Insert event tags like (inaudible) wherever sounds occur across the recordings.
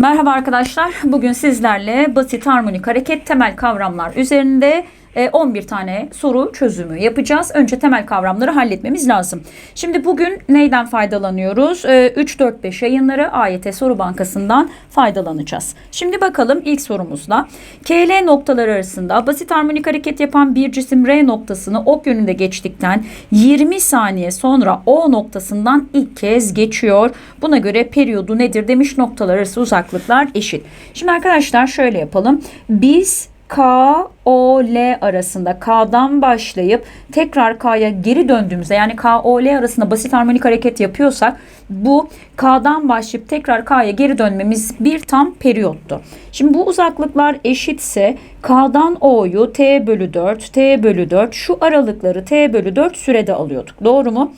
Merhaba arkadaşlar. Bugün sizlerle basit harmonik hareket temel kavramlar üzerinde 11 tane soru çözümü yapacağız. Önce temel kavramları halletmemiz lazım. Şimdi bugün neyden faydalanıyoruz? E, 3-4-5 yayınları AYT Soru Bankası'ndan faydalanacağız. Şimdi bakalım ilk sorumuzla. KL noktaları arasında basit harmonik hareket yapan bir cisim R noktasını ok yönünde geçtikten 20 saniye sonra O noktasından ilk kez geçiyor. Buna göre periyodu nedir demiş noktalar arası uzaklıklar eşit. Şimdi arkadaşlar şöyle yapalım. Biz K, O, L arasında K'dan başlayıp tekrar K'ya geri döndüğümüzde yani K, O, L arasında basit harmonik hareket yapıyorsak bu K'dan başlayıp tekrar K'ya geri dönmemiz bir tam periyottu. Şimdi bu uzaklıklar eşitse K'dan O'yu T bölü 4, T bölü 4 şu aralıkları T bölü 4 sürede alıyorduk. Doğru mu?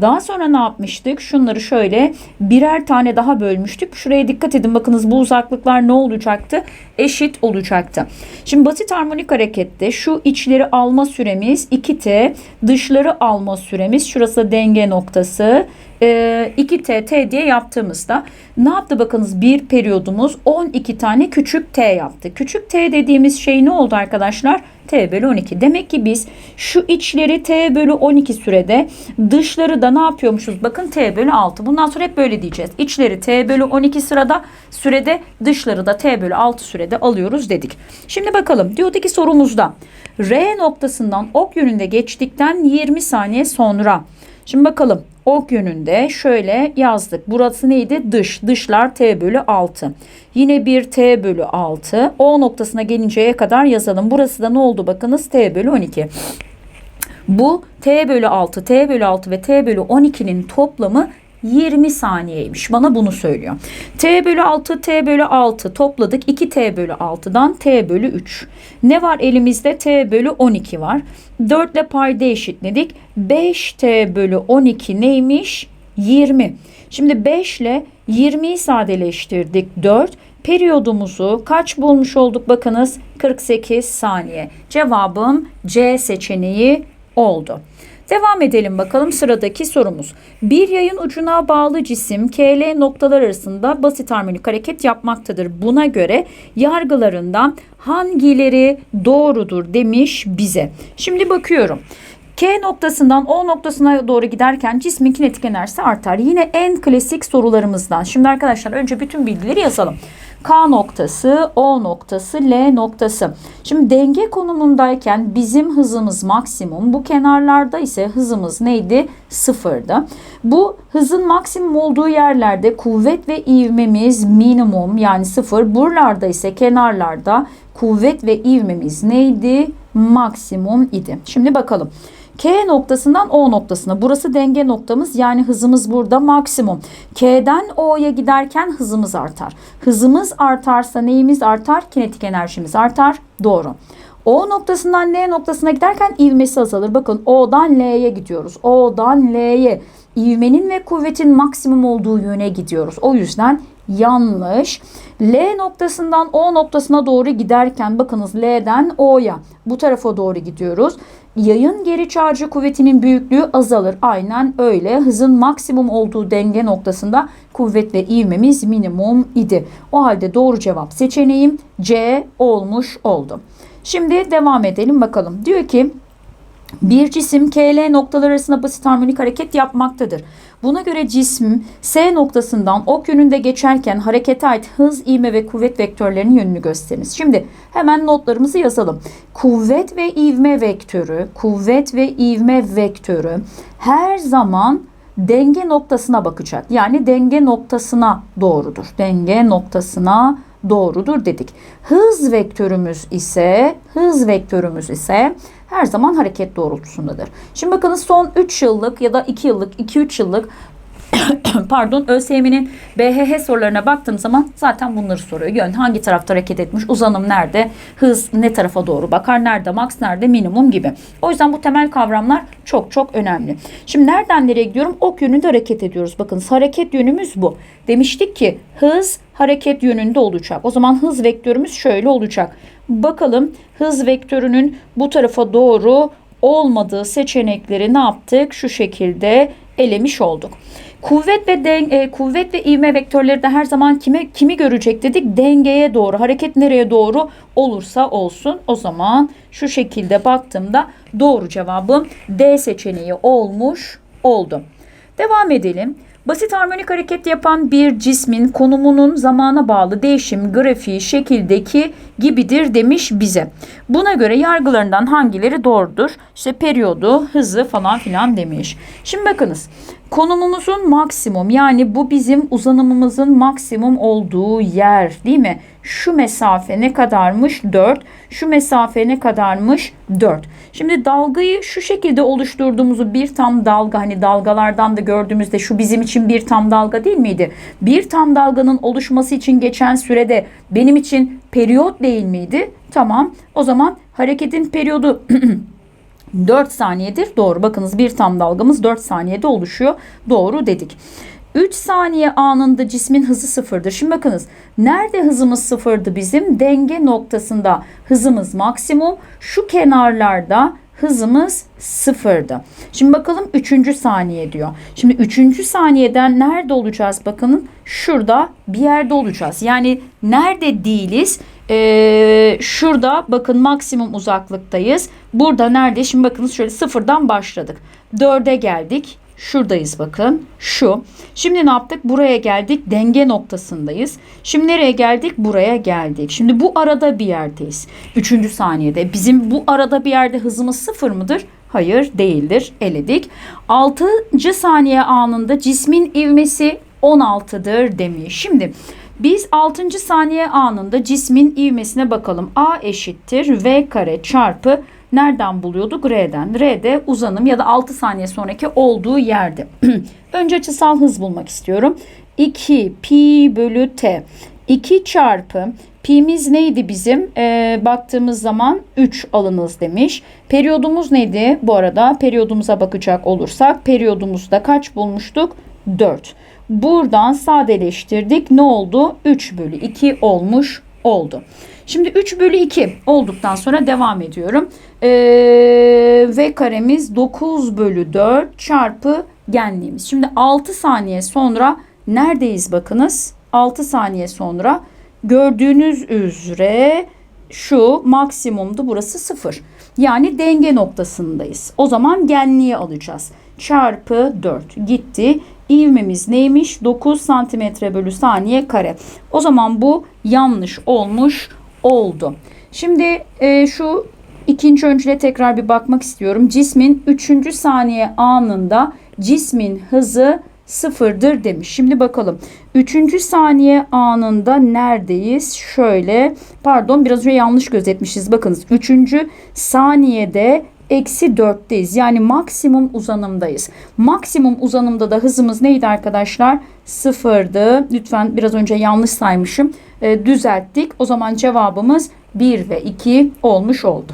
Daha sonra ne yapmıştık? Şunları şöyle birer tane daha bölmüştük. Şuraya dikkat edin. Bakınız bu uzaklıklar ne olacaktı? Eşit olacaktı. Şimdi basit harmonik harekette şu içleri alma süremiz 2t, dışları alma süremiz şurası denge noktası. 2t t diye yaptığımızda ne yaptı bakınız bir periyodumuz 12 tane küçük t yaptı. Küçük t dediğimiz şey ne oldu arkadaşlar? t bölü 12. Demek ki biz şu içleri t bölü 12 sürede dışları da ne yapıyormuşuz? Bakın t bölü 6. Bundan sonra hep böyle diyeceğiz. İçleri t bölü 12 sırada sürede dışları da t bölü 6 sürede alıyoruz dedik. Şimdi bakalım diyordu ki sorumuzda R noktasından ok yönünde geçtikten 20 saniye sonra. Şimdi bakalım ok yönünde şöyle yazdık. Burası neydi? Dış. Dışlar t bölü 6. Yine bir t bölü 6. O noktasına gelinceye kadar yazalım. Burası da ne oldu? Bakınız t bölü 12. Bu t bölü 6, t bölü 6 ve t bölü 12'nin toplamı 20 saniyeymiş. Bana bunu söylüyor. T bölü 6, T bölü 6 topladık. 2 T bölü 6'dan T bölü 3. Ne var elimizde? T bölü 12 var. 4 ile payda eşitledik. 5 T bölü 12 neymiş? 20. Şimdi 5 ile 20'yi sadeleştirdik. 4. Periyodumuzu kaç bulmuş olduk bakınız? 48 saniye. Cevabım C seçeneği oldu. Devam edelim bakalım sıradaki sorumuz. Bir yayın ucuna bağlı cisim KL noktalar arasında basit harmonik hareket yapmaktadır. Buna göre yargılarından hangileri doğrudur demiş bize. Şimdi bakıyorum. K noktasından O noktasına doğru giderken cismin kinetik enerjisi artar. Yine en klasik sorularımızdan. Şimdi arkadaşlar önce bütün bilgileri yazalım. K noktası, O noktası, L noktası. Şimdi denge konumundayken bizim hızımız maksimum. Bu kenarlarda ise hızımız neydi? Sıfırdı. Bu hızın maksimum olduğu yerlerde kuvvet ve ivmemiz minimum yani sıfır. Buralarda ise kenarlarda kuvvet ve ivmemiz neydi? Maksimum idi. Şimdi bakalım. K noktasından O noktasına. Burası denge noktamız yani hızımız burada maksimum. K'den O'ya giderken hızımız artar. Hızımız artarsa neyimiz artar? Kinetik enerjimiz artar. Doğru. O noktasından L noktasına giderken ivmesi azalır. Bakın O'dan L'ye gidiyoruz. O'dan L'ye ivmenin ve kuvvetin maksimum olduğu yöne gidiyoruz. O yüzden yanlış. L noktasından O noktasına doğru giderken bakınız L'den O'ya bu tarafa doğru gidiyoruz. Yayın geri çağrıcı kuvvetinin büyüklüğü azalır. Aynen öyle. Hızın maksimum olduğu denge noktasında kuvvet ve ivmemiz minimum idi. O halde doğru cevap seçeneğim C olmuş oldu. Şimdi devam edelim bakalım. Diyor ki bir cisim KL noktalar arasında basit harmonik hareket yapmaktadır. Buna göre cism S noktasından ok yönünde geçerken harekete ait hız, ivme ve kuvvet vektörlerinin yönünü gösteriniz. Şimdi hemen notlarımızı yazalım. Kuvvet ve ivme vektörü, kuvvet ve ivme vektörü her zaman denge noktasına bakacak. Yani denge noktasına doğrudur. Denge noktasına doğrudur dedik. Hız vektörümüz ise hız vektörümüz ise her zaman hareket doğrultusundadır. Şimdi bakınız son 3 yıllık ya da 2 yıllık, 2-3 yıllık (coughs) pardon ÖSYM'nin BHH sorularına baktığım zaman zaten bunları soruyor. Yön hangi tarafta hareket etmiş, uzanım nerede, hız ne tarafa doğru bakar, nerede max, nerede minimum gibi. O yüzden bu temel kavramlar çok çok önemli. Şimdi nereden nereye gidiyorum? Ok yönünde hareket ediyoruz. Bakın hareket yönümüz bu. Demiştik ki hız hareket yönünde olacak. O zaman hız vektörümüz şöyle olacak. Bakalım hız vektörünün bu tarafa doğru olmadığı seçenekleri ne yaptık? Şu şekilde elemiş olduk. Kuvvet ve den, e, kuvvet ve ivme vektörleri de her zaman kime kimi görecek dedik? Dengeye doğru. Hareket nereye doğru olursa olsun. O zaman şu şekilde baktığımda doğru cevabım D seçeneği olmuş oldu. Devam edelim. Basit harmonik hareket yapan bir cismin konumunun zamana bağlı değişim grafiği şekildeki gibidir demiş bize. Buna göre yargılarından hangileri doğrudur? İşte periyodu, hızı falan filan demiş. Şimdi bakınız. Konumumuzun maksimum yani bu bizim uzanımımızın maksimum olduğu yer değil mi? Şu mesafe ne kadarmış? 4. Şu mesafe ne kadarmış? 4. Şimdi dalgayı şu şekilde oluşturduğumuzu bir tam dalga hani dalgalardan da gördüğümüzde şu bizim için bir tam dalga değil miydi? Bir tam dalganın oluşması için geçen sürede benim için periyot değil miydi? Tamam. O zaman hareketin periyodu (clears throat) 4 saniyedir. Doğru. Bakınız bir tam dalgamız 4 saniyede oluşuyor. Doğru dedik. 3 saniye anında cismin hızı sıfırdır. Şimdi bakınız nerede hızımız sıfırdı bizim? Denge noktasında hızımız maksimum. Şu kenarlarda hızımız sıfırdı. Şimdi bakalım 3. saniye diyor. Şimdi 3. saniyeden nerede olacağız? Bakın şurada bir yerde olacağız. Yani nerede değiliz? Ee, şurada bakın maksimum uzaklıktayız. Burada nerede? Şimdi bakınız şöyle sıfırdan başladık. 4'e geldik. Şuradayız bakın. Şu. Şimdi ne yaptık? Buraya geldik. Denge noktasındayız. Şimdi nereye geldik? Buraya geldik. Şimdi bu arada bir yerdeyiz. Üçüncü saniyede. Bizim bu arada bir yerde hızımız sıfır mıdır? Hayır değildir. Eledik. Altıncı saniye anında cismin ivmesi 16'dır demiş. Şimdi biz 6. saniye anında cismin ivmesine bakalım. A eşittir V kare çarpı nereden buluyorduk? R'den. R'de uzanım ya da 6 saniye sonraki olduğu yerde. (clears throat) Önce açısal hız bulmak istiyorum. 2 pi bölü t. 2 çarpı pi'miz neydi bizim? Ee, baktığımız zaman 3 alınız demiş. Periyodumuz neydi? Bu arada periyodumuza bakacak olursak periyodumuzda kaç bulmuştuk? 4. Buradan sadeleştirdik. Ne oldu? 3 bölü 2 olmuş oldu. Şimdi 3 bölü 2 olduktan sonra devam ediyorum. Ee, v karemiz 9 bölü 4 çarpı genliğimiz. Şimdi 6 saniye sonra neredeyiz bakınız? 6 saniye sonra gördüğünüz üzere şu maksimumdu burası 0. Yani denge noktasındayız. O zaman genliği alacağız. Çarpı 4 gitti. İvmemiz neymiş? 9 santimetre bölü saniye kare. O zaman bu yanlış olmuş oldu. Şimdi e, şu ikinci öncüle tekrar bir bakmak istiyorum. Cismin 3. saniye anında cismin hızı sıfırdır demiş. Şimdi bakalım. 3. saniye anında neredeyiz? Şöyle pardon biraz önce yanlış gözetmişiz. Bakınız 3. saniyede eksi 4'teyiz. Yani maksimum uzanımdayız. Maksimum uzanımda da hızımız neydi arkadaşlar? Sıfırdı. Lütfen biraz önce yanlış saymışım. E, düzelttik. O zaman cevabımız 1 ve 2 olmuş oldu.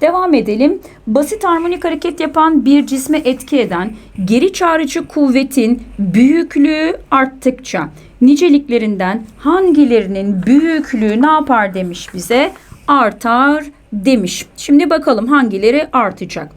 Devam edelim. Basit harmonik hareket yapan bir cisme etki eden geri çağrıcı kuvvetin büyüklüğü arttıkça niceliklerinden hangilerinin büyüklüğü ne yapar demiş bize? Artar demiş. Şimdi bakalım hangileri artacak.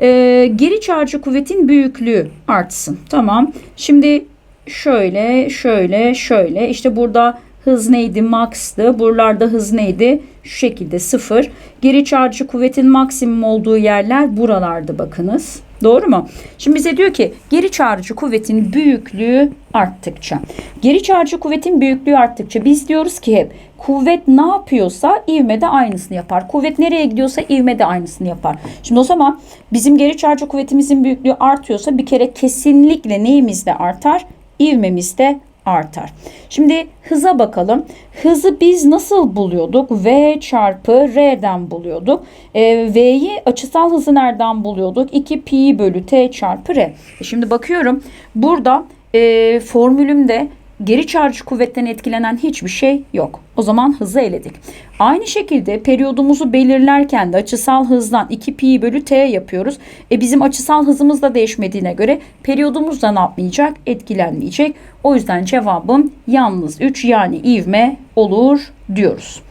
Ee, geri çağrıcı kuvvetin büyüklüğü artsın. Tamam. Şimdi şöyle, şöyle, şöyle. İşte burada hız neydi? Max'tı. Buralarda hız neydi? Şu şekilde sıfır. Geri çağrıcı kuvvetin maksimum olduğu yerler buralardı bakınız. Doğru mu? Şimdi bize diyor ki geri çağrıcı kuvvetin büyüklüğü arttıkça. Geri çağrıcı kuvvetin büyüklüğü arttıkça biz diyoruz ki hep kuvvet ne yapıyorsa ivme de aynısını yapar. Kuvvet nereye gidiyorsa ivme de aynısını yapar. Şimdi o zaman bizim geri çağrıcı kuvvetimizin büyüklüğü artıyorsa bir kere kesinlikle neyimiz de artar? İvmemiz de artar. Şimdi hıza bakalım. Hızı biz nasıl buluyorduk? V çarpı R'den buluyorduk. E, V'yi açısal hızı nereden buluyorduk? 2 pi bölü T çarpı R. E şimdi bakıyorum burada e, formülümde geri çağrıcı kuvvetten etkilenen hiçbir şey yok. O zaman hızı eledik. Aynı şekilde periyodumuzu belirlerken de açısal hızdan 2 pi bölü t yapıyoruz. E bizim açısal hızımız da değişmediğine göre periyodumuz da ne yapmayacak? Etkilenmeyecek. O yüzden cevabım yalnız 3 yani ivme olur diyoruz.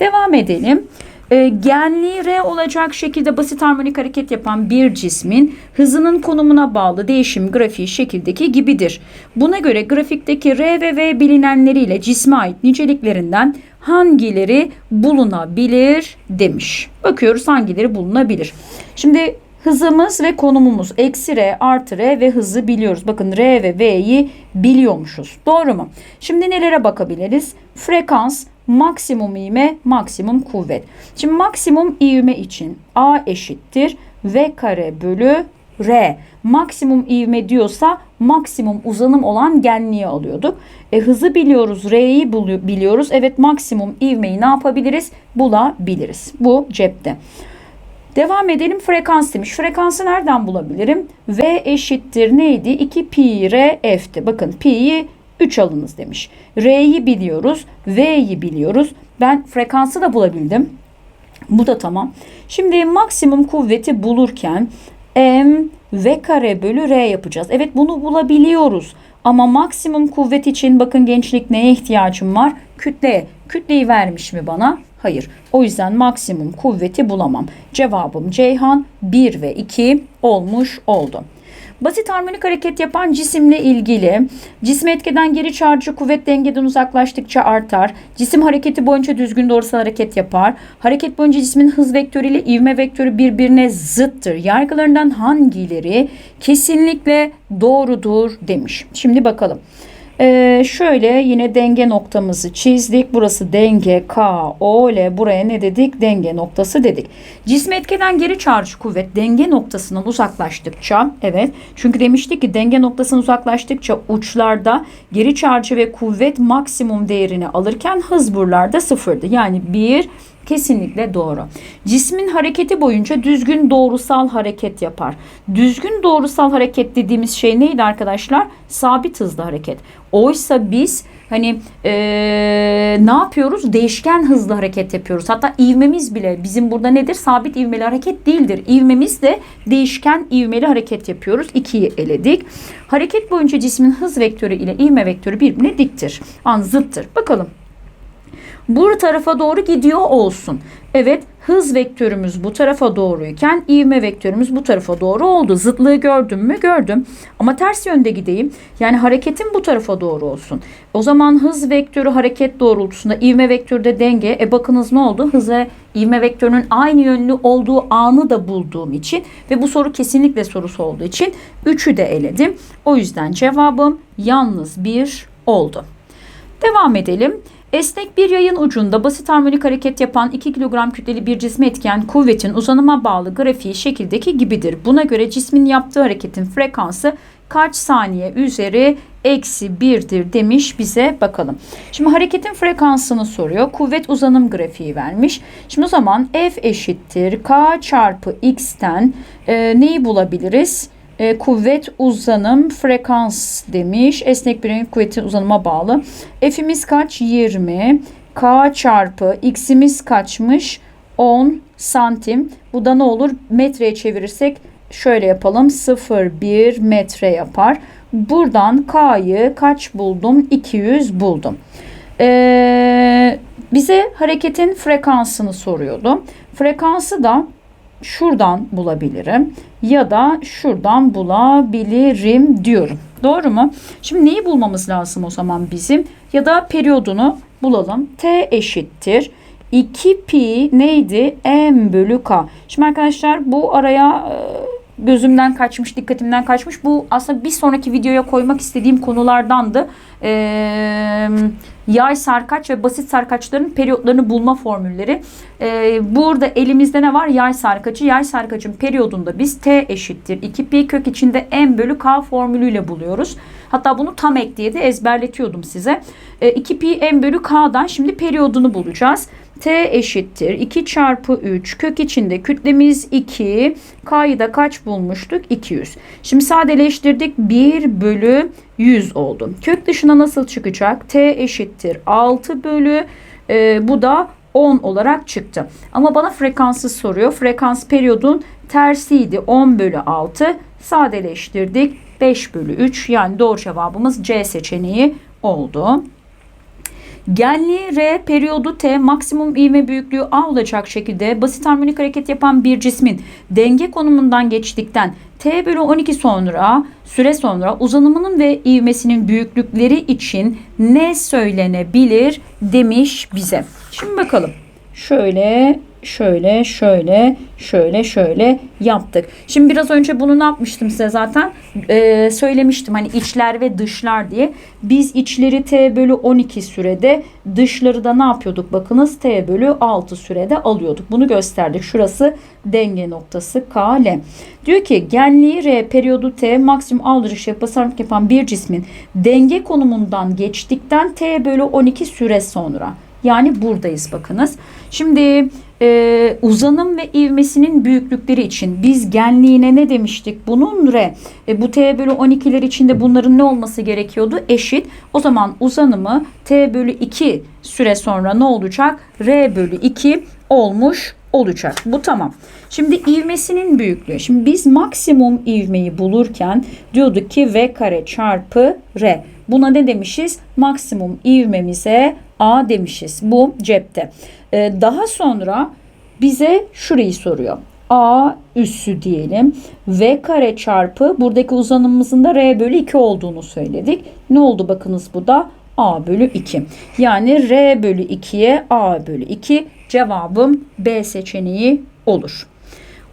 Devam edelim. E, genliği R olacak şekilde basit harmonik hareket yapan bir cismin hızının konumuna bağlı değişim grafiği şekildeki gibidir. Buna göre grafikteki R ve V bilinenleriyle cisme ait niceliklerinden hangileri bulunabilir demiş. Bakıyoruz hangileri bulunabilir. Şimdi hızımız ve konumumuz eksi R artı R ve hızı biliyoruz. Bakın R ve V'yi biliyormuşuz. Doğru mu? Şimdi nelere bakabiliriz? Frekans, maksimum ivme, maksimum kuvvet. Şimdi maksimum ivme için A eşittir V kare bölü R. Maksimum ivme diyorsa maksimum uzanım olan genliği alıyorduk. E, hızı biliyoruz, R'yi biliyoruz. Evet maksimum ivmeyi ne yapabiliriz? Bulabiliriz. Bu cepte. Devam edelim frekans demiş. Frekansı nereden bulabilirim? V eşittir neydi? 2 pi r f'ti. Bakın pi'yi 3 alınız demiş. R'yi biliyoruz. V'yi biliyoruz. Ben frekansı da bulabildim. Bu da tamam. Şimdi maksimum kuvveti bulurken m v kare bölü r yapacağız. Evet bunu bulabiliyoruz. Ama maksimum kuvvet için bakın gençlik neye ihtiyacım var? Kütleye. Kütleyi vermiş mi bana? Hayır. O yüzden maksimum kuvveti bulamam. Cevabım Ceyhan 1 ve 2 olmuş oldu. Basit harmonik hareket yapan cisimle ilgili cisim etkeden geri çağrıcı kuvvet dengeden uzaklaştıkça artar. Cisim hareketi boyunca düzgün doğrusal hareket yapar. Hareket boyunca cismin hız vektörü ile ivme vektörü birbirine zıttır. Yargılarından hangileri kesinlikle doğrudur demiş. Şimdi bakalım. Ee, şöyle yine denge noktamızı çizdik. Burası denge K, O, L. Buraya ne dedik? Denge noktası dedik. Cisme etkeden geri çağrıcı kuvvet denge noktasından uzaklaştıkça evet çünkü demiştik ki denge noktasından uzaklaştıkça uçlarda geri çağrıcı ve kuvvet maksimum değerini alırken hız buralarda sıfırdı. Yani 1 Kesinlikle doğru. Cismin hareketi boyunca düzgün doğrusal hareket yapar. Düzgün doğrusal hareket dediğimiz şey neydi arkadaşlar? Sabit hızlı hareket. Oysa biz hani ee, ne yapıyoruz? Değişken hızlı hareket yapıyoruz. Hatta ivmemiz bile bizim burada nedir? Sabit ivmeli hareket değildir. İvmemiz de değişken ivmeli hareket yapıyoruz. İkiyi eledik. Hareket boyunca cismin hız vektörü ile ivme vektörü birbirine diktir. An zıttır. Bakalım bu tarafa doğru gidiyor olsun. Evet hız vektörümüz bu tarafa doğruyken ivme vektörümüz bu tarafa doğru oldu. Zıtlığı gördüm mü? Gördüm. Ama ters yönde gideyim. Yani hareketim bu tarafa doğru olsun. O zaman hız vektörü hareket doğrultusunda ivme vektörü de denge. E bakınız ne oldu? Hıza ivme vektörünün aynı yönlü olduğu anı da bulduğum için ve bu soru kesinlikle sorusu olduğu için 3'ü de eledim. O yüzden cevabım yalnız bir oldu. Devam edelim. Esnek bir yayın ucunda basit harmonik hareket yapan 2 kilogram kütleli bir cisme etken kuvvetin uzanıma bağlı grafiği şekildeki gibidir. Buna göre cismin yaptığı hareketin frekansı kaç saniye üzeri eksi birdir demiş bize bakalım. Şimdi hareketin frekansını soruyor. Kuvvet uzanım grafiği vermiş. Şimdi o zaman F eşittir K çarpı X'ten e, neyi bulabiliriz? E, kuvvet uzanım frekans demiş. Esnek bireyin kuvvetin uzanıma bağlı. F'imiz kaç? 20. K çarpı X'imiz kaçmış? 10 santim. Bu da ne olur? Metreye çevirirsek şöyle yapalım. 0,1 metre yapar. Buradan K'yı kaç buldum? 200 buldum. Ee, bize hareketin frekansını soruyordu. Frekansı da şuradan bulabilirim ya da şuradan bulabilirim diyorum. Doğru mu? Şimdi neyi bulmamız lazım o zaman bizim? Ya da periyodunu bulalım. T eşittir. 2 pi neydi? M bölü K. Şimdi arkadaşlar bu araya e, gözümden kaçmış, dikkatimden kaçmış. Bu aslında bir sonraki videoya koymak istediğim konulardandı. Eee yay sarkaç ve basit sarkaçların periyotlarını bulma formülleri. Ee, burada elimizde ne var? Yay sarkaçı. Yay sarkaçın periyodunda biz t eşittir 2 pi kök içinde m bölü k formülüyle buluyoruz. Hatta bunu tam ek diye de ezberletiyordum size. Ee, 2 pi m bölü k'dan şimdi periyodunu bulacağız. T eşittir. 2 çarpı 3 kök içinde kütlemiz 2 K'yı da kaç bulmuştuk? 200 şimdi sadeleştirdik. 1 bölü 100 oldu. Kök dışına nasıl çıkacak? T eşittir 6 bölü e, bu da 10 olarak çıktı. Ama bana frekansı soruyor. Frekans periyodun tersiydi. 10 bölü 6 sadeleştirdik. 5 bölü 3 yani doğru cevabımız C seçeneği oldu. Genliği R, periyodu T, maksimum ivme büyüklüğü A olacak şekilde basit harmonik hareket yapan bir cismin denge konumundan geçtikten T bölü 12 sonra süre sonra uzanımının ve ivmesinin büyüklükleri için ne söylenebilir demiş bize. Şimdi bakalım. Şöyle şöyle şöyle şöyle şöyle yaptık. Şimdi biraz önce bunu ne yapmıştım size zaten Ee, söylemiştim hani içler ve dışlar diye. Biz içleri t bölü 12 sürede dışları da ne yapıyorduk bakınız t bölü 6 sürede alıyorduk. Bunu gösterdik. Şurası denge noktası K, L. Diyor ki genliği R periyodu T maksimum aldırış basamak yapan bir cismin denge konumundan geçtikten T bölü 12 süre sonra. Yani buradayız bakınız. Şimdi e, uzanım ve ivmesinin büyüklükleri için biz genliğine ne demiştik? Bunun R. E, bu T bölü 12'ler içinde bunların ne olması gerekiyordu? Eşit. O zaman uzanımı T bölü 2 süre sonra ne olacak? R bölü 2 olmuş olacak. Bu tamam. Şimdi ivmesinin büyüklüğü. Şimdi biz maksimum ivmeyi bulurken diyorduk ki V kare çarpı R. Buna ne demişiz? Maksimum ivmemize A demişiz. Bu cepte. Ee, daha sonra bize şurayı soruyor. A üssü diyelim. V kare çarpı buradaki uzanımımızın da R bölü 2 olduğunu söyledik. Ne oldu bakınız bu da A bölü 2. Yani R bölü 2'ye A bölü 2 cevabım B seçeneği olur.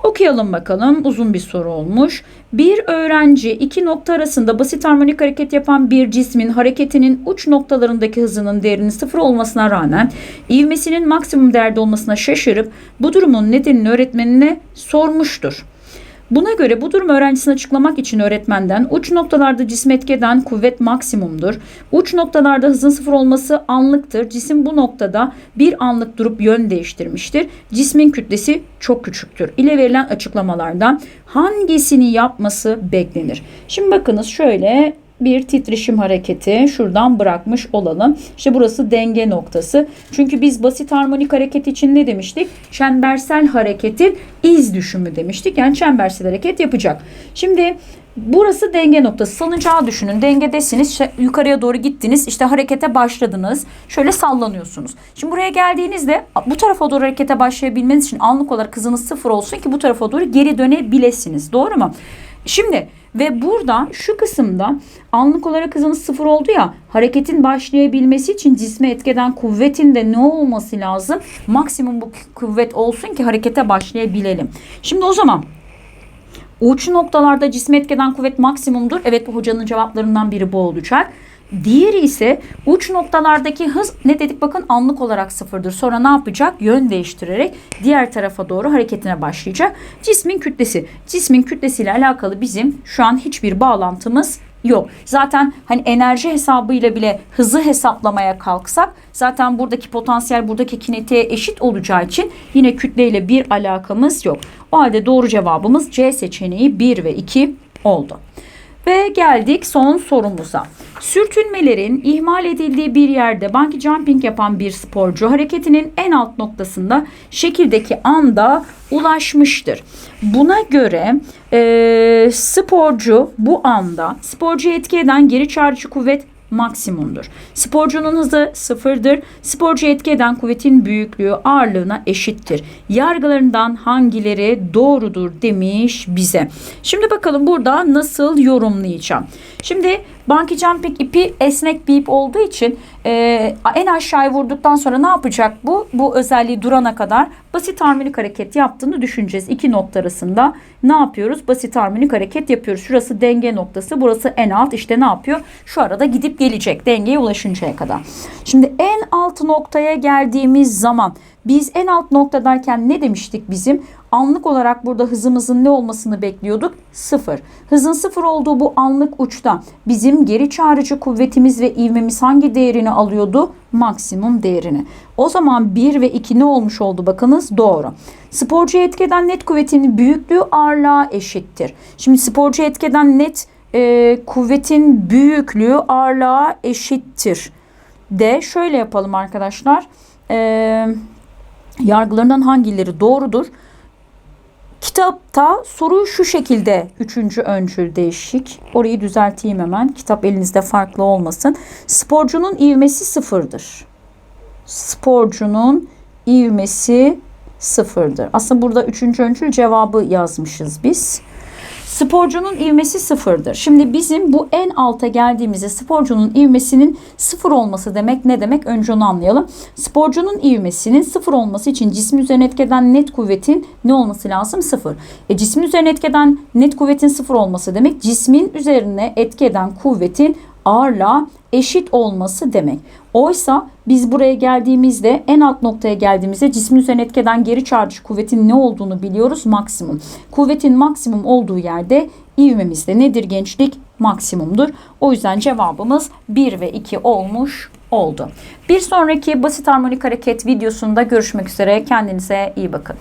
Okuyalım bakalım. Uzun bir soru olmuş. Bir öğrenci iki nokta arasında basit harmonik hareket yapan bir cismin hareketinin uç noktalarındaki hızının değerinin sıfır olmasına rağmen ivmesinin maksimum değerde olmasına şaşırıp bu durumun nedenini öğretmenine sormuştur. Buna göre bu durum öğrencisine açıklamak için öğretmenden uç noktalarda cisme etki kuvvet maksimumdur. Uç noktalarda hızın sıfır olması anlıktır. Cisim bu noktada bir anlık durup yön değiştirmiştir. Cismin kütlesi çok küçüktür. İle verilen açıklamalardan hangisini yapması beklenir? Şimdi bakınız şöyle bir titreşim hareketi şuradan bırakmış olalım. İşte burası denge noktası. Çünkü biz basit harmonik hareket için ne demiştik? Çembersel hareketin iz düşümü demiştik. Yani çembersel hareket yapacak. Şimdi Burası denge noktası. Salıncağı düşünün. Dengedesiniz. İşte yukarıya doğru gittiniz. İşte harekete başladınız. Şöyle sallanıyorsunuz. Şimdi buraya geldiğinizde bu tarafa doğru harekete başlayabilmeniz için anlık olarak hızınız sıfır olsun ki bu tarafa doğru geri dönebilesiniz. Doğru mu? Şimdi ve burada şu kısımda anlık olarak hızınız sıfır oldu ya hareketin başlayabilmesi için cisme etkeden kuvvetin de ne olması lazım? Maksimum bu kuvvet olsun ki harekete başlayabilelim. Şimdi o zaman uç noktalarda cisme etkeden kuvvet maksimumdur. Evet bu hocanın cevaplarından biri bu olacak. Diğeri ise uç noktalardaki hız ne dedik bakın anlık olarak sıfırdır. Sonra ne yapacak? Yön değiştirerek diğer tarafa doğru hareketine başlayacak. Cismin kütlesi. Cismin kütlesiyle alakalı bizim şu an hiçbir bağlantımız yok. Zaten hani enerji hesabıyla bile hızı hesaplamaya kalksak zaten buradaki potansiyel buradaki kinetiğe eşit olacağı için yine kütleyle bir alakamız yok. O halde doğru cevabımız C seçeneği 1 ve 2 oldu. Ve geldik son sorumuza. Sürtünmelerin ihmal edildiği bir yerde bungee jumping yapan bir sporcu hareketinin en alt noktasında şekildeki anda ulaşmıştır. Buna göre e, sporcu bu anda sporcuya etki eden geri çağrıcı kuvvet maksimumdur. Sporcunun hızı sıfırdır. Sporcu etki eden kuvvetin büyüklüğü ağırlığına eşittir. Yargılarından hangileri doğrudur demiş bize. Şimdi bakalım burada nasıl yorumlayacağım. Şimdi Bungee jumping ipi esnek bir ip olduğu için e, en aşağıya vurduktan sonra ne yapacak bu? Bu özelliği durana kadar basit harmonik hareket yaptığını düşüneceğiz. İki nokta arasında ne yapıyoruz? Basit harmonik hareket yapıyoruz. Şurası denge noktası, burası en alt. İşte ne yapıyor? Şu arada gidip gelecek dengeye ulaşıncaya kadar. Şimdi en alt noktaya geldiğimiz zaman biz en alt noktadayken ne demiştik bizim? Anlık olarak burada hızımızın ne olmasını bekliyorduk? Sıfır. Hızın sıfır olduğu bu anlık uçta bizim geri çağrıcı kuvvetimiz ve ivmemiz hangi değerini alıyordu? Maksimum değerini. O zaman 1 ve 2 ne olmuş oldu bakınız? Doğru. Sporcuya etkeden net kuvvetinin büyüklüğü ağırlığa eşittir. Şimdi sporcuya etkeden net e, kuvvetin büyüklüğü ağırlığa eşittir. De şöyle yapalım arkadaşlar. Eee yargılarından hangileri doğrudur? Kitapta soru şu şekilde üçüncü öncül değişik. Orayı düzelteyim hemen. Kitap elinizde farklı olmasın. Sporcunun ivmesi sıfırdır. sporcunun ivmesi sıfırdır. Aslında burada üçüncü öncül cevabı yazmışız biz. Sporcunun ivmesi sıfırdır. Şimdi bizim bu en alta geldiğimizde sporcunun ivmesinin sıfır olması demek ne demek? Önce onu anlayalım. Sporcunun ivmesinin sıfır olması için cismin üzerine etkeden net kuvvetin ne olması lazım? Sıfır. E cismin üzerine etkeden net kuvvetin sıfır olması demek cismin üzerine etkeden kuvvetin ağırlığa eşit olması demek. Oysa biz buraya geldiğimizde en alt noktaya geldiğimizde cismin üzerine etkeden geri çarpıcı kuvvetin ne olduğunu biliyoruz maksimum. Kuvvetin maksimum olduğu yerde ivmemiz de nedir gençlik? Maksimumdur. O yüzden cevabımız 1 ve 2 olmuş oldu. Bir sonraki basit harmonik hareket videosunda görüşmek üzere. Kendinize iyi bakın.